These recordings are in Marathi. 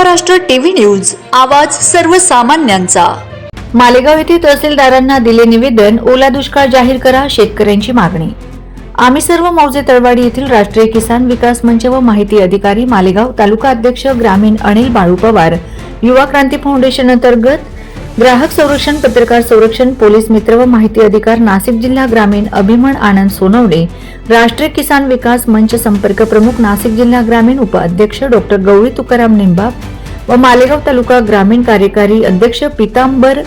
महाराष्ट्र टीव्ही न्यूज आवाज सर्वसामान्यांचा. मालेगाव येथे तहसीलदारांना दिले निवेदन ओला दुष्काळ जाहीर करा शेतकऱ्यांची मागणी. आम्ही सर्व मौजे तळवाडी येथील राष्ट्रीय किसान विकास मंच व माहिती अधिकारी मालेगाव तालुका अध्यक्ष ग्रामीण अनिल बाळू पवार युवा क्रांती फाउंडेशन अंतर्गत ग्राहक संरक्षण पत्रकार संरक्षण पोलीस मित्र व माहिती अधिकार नाशिक जिल्हा ग्रामीण अभिमन आनंद सोनवणे राष्ट्रीय किसान विकास मंच संपर्क प्रमुख नाशिक जिल्हा ग्रामीण उपाध्यक्ष डॉक्टर गौरी तुकाराम निंबाब व मालेगाव तालुका ग्रामीण कार्यकारी अध्यक्ष पितांबर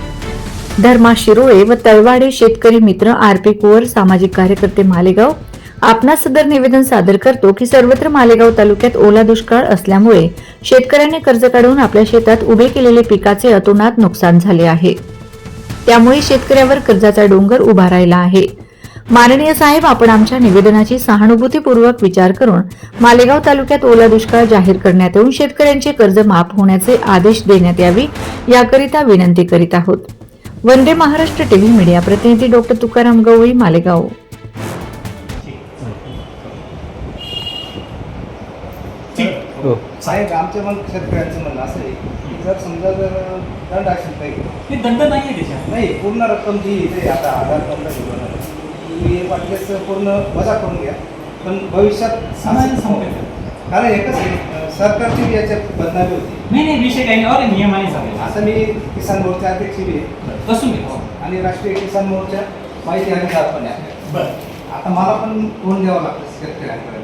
धर्मा शिरोळे व तळवाडे शेतकरी मित्र आर पी कुवर सामाजिक कार्यकर्ते मालेगाव आपणा सदर निवेदन सादर करतो की सर्वत्र मालेगाव तालुक्यात ओला दुष्काळ असल्यामुळे शेतकऱ्यांनी कर्ज काढून आपल्या शेतात उभे केलेले पिकाचे अतोनात नुकसान झाले आहे. त्यामुळे शेतकऱ्यावर कर्जाचा डोंगर उभा राहिला आहे. माननीय साहेब आपण आमच्या निवेदनाची सहानुभूतीपूर्वक विचार करून मालेगाव तालुक्यात ओला दुष्काळ जाहीर करण्यात येऊन शेतकऱ्यांचे कर्ज माफ होण्याचे आदेश देण्यात यावे याकरिता विनंती करीत आहोत. वंदे महाराष्ट्र टीव्ही मीडिया प्रतिनिधी डॉक्टर तुकाराम गवळी मालेगाव. हो. साहेब आमच्या मग शेतकऱ्यांचं म्हणणं असं आहे की जर समजा जर दंड असेल काही हे दंड नाही आहे त्याच्यात. नाही पूर्ण रक्कम जी इथे आता हजार पंधरा तुम्ही वाटल्यास पूर्ण वजा करून घ्या. पण भविष्यात समाजाने असं-. कारण एकच आहे, सरकारची बी याच्यात बदनामी होती. नाही नाही विषय काही नाही. अरे नियमाने चालेल असं मी किसान मोर्चा अध्यक्ष बी आहे. बसून घे हो. आणि राष्ट्रीय किसान मोर्चा माहिती अधिकार पण आहे. बरं. आता मला पण फोन द्यावा लागतं शेतकऱ्यांपर्यंत.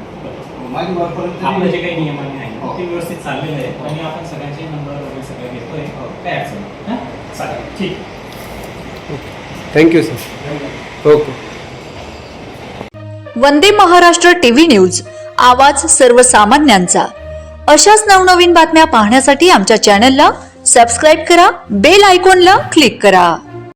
माझी वरपर्यंत आपलं जे काही नियमाने आहे हो. ते व्यवस्थित चाललेलं आहे. आणि आपण सगळ्यांचे नंबर वगैरे सगळे घेतोय. काय अडचण. हां? चालेल. ठीक. Thank you sir okay Vande Maharashtra TV news आवाज सर्वसामान्यांचा. अशाच नवनवीन बातम्या पाहण्यासाठी आमच्या चॅनलला सबस्क्राईब करा बेल आयकॉनला क्लिक करा.